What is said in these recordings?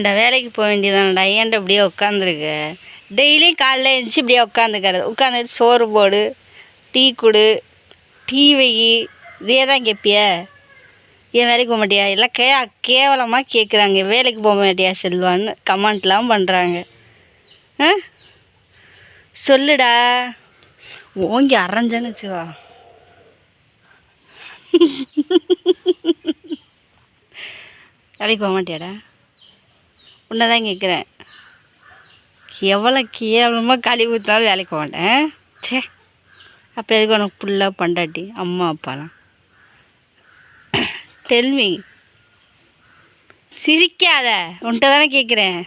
இந்த வேலைக்கு போக வேண்டியதானடா? ஏன்டா இப்படியே உட்காந்துருக்க டெய்லியும் காலைல எழுந்துச்சு இப்படியே உட்காந்துக்கிறது உட்காந்துட்டு சோறு போடு டீ கொடு டீ வை. இதே தான் கேட்பிய ஏன் வேலைக்கு போக மாட்டியா? எல்லாம் கே கேவலமாக கேட்குறாங்க வேலைக்கு போக மாட்டியா செல்வான்னு கமெண்ட்லாம் பண்ணுறாங்க ஆ? சொல்லுடா. ஓங்கி அரைஞ்சேன்னு வச்சுக்கோ. வேலைக்கு போக மாட்டியாடா? உன்னை தான் கேட்குறேன். எவ்வளோ கேவலமாக கழுவி ஊற்றினாலும் வேலைக்கு போக மாட்டேன். சே அப்புறம் எதுக்கு உனக்கு ஃபுல்லாக பண்டாட்டி? அம்மா அப்பாலாம். டெல்மி சிரிக்காத. உன்கிட்ட தானே கேட்குறேன்.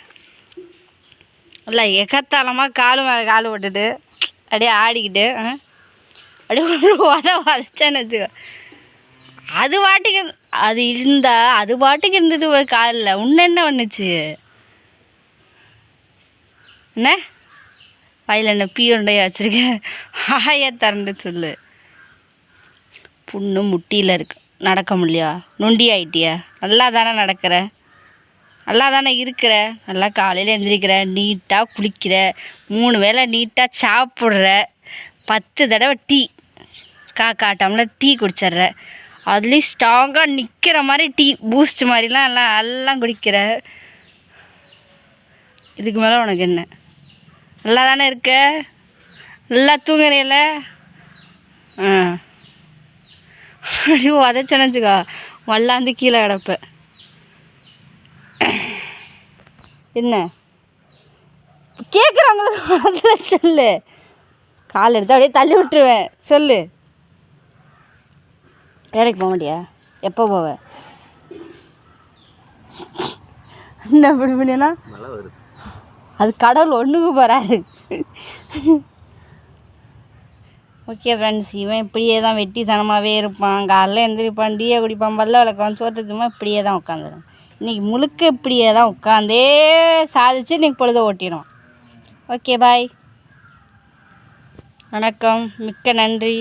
இல்லை எக்கத்தாளமாக காலு மேலே கால் போட்டுட்டு அப்படியே ஆடிக்கிட்டு ஆ? அப்படியே ஒரு உத வதச்சேன்னு வச்சுக்கோ. அது பாட்டுக்கு அது இருந்தால் அது பாட்டுக்கு இருந்தது ஒரு காலில். உன்ன என்ன பண்ணுச்சு? என்ன? வாயில் என்ன பீ உண்டையா வச்சுருக்கேன் ஆயா திறந்து சொல்லு. புண்ணு முட்டியில் இருக்கு. நடக்க முடியா நொண்டி ஆயிட்டியா? நல்லா தானே நடக்கிற? நல்லா தானே இருக்கிற? நல்லா காலையில் எழுந்திரிக்கிற நீட்டாக குளிக்கிற மூணு வேளை நீட்டாக சாப்பிட்ற பத்து தடவை டீ காக்கா டம்ளர் டீ குடிச்சிட்ற. அதுலேயும் ஸ்ட்ராங்காக நிற்கிற மாதிரி டீ பூஸ்ட் மாதிரிலாம் எல்லாம் எல்லாம் குடிக்கிற. இதுக்கு மேலே உனக்கு என்ன? நல்லா தானே இருக்க? நல்லா தூங்குறீல ஆ. ஐயோ உதச்சேன்னு வச்சுக்கோ வல்லாந்து கீழே கிடப்ப. என்ன? கேட்குறவங்களுக்கு அதில் சொல்லு. கால் எடுத்து அப்படியே தள்ளி விட்டுருவேன். சொல்லு. வேலைக்கு போக மாட்டியா? எப்போ போவேன் என்ன இப்படி பண்ணினா மழை வருது. அது கடவுள் ஒன்றுக்கு போகிறாரு ஓகே ஃப்ரெண்ட்ஸ் இவன் இப்படியே தான் வெட்டித்தனமாகவே இருப்பான். காலைல எழுந்திரிப்பான் டீயை குடிப்பான் பல்ல விளக்கம் சோத்தத்துமா இப்படியே தான் உட்காந்துருவான். இன்றைக்கி முழுக்க இப்படியே தான் உட்காந்தே சாதிச்சு இன்றைக்கி பொழுது ஓட்டிடும் ஓகே பாய் வணக்கம். மிக்க நன்றி.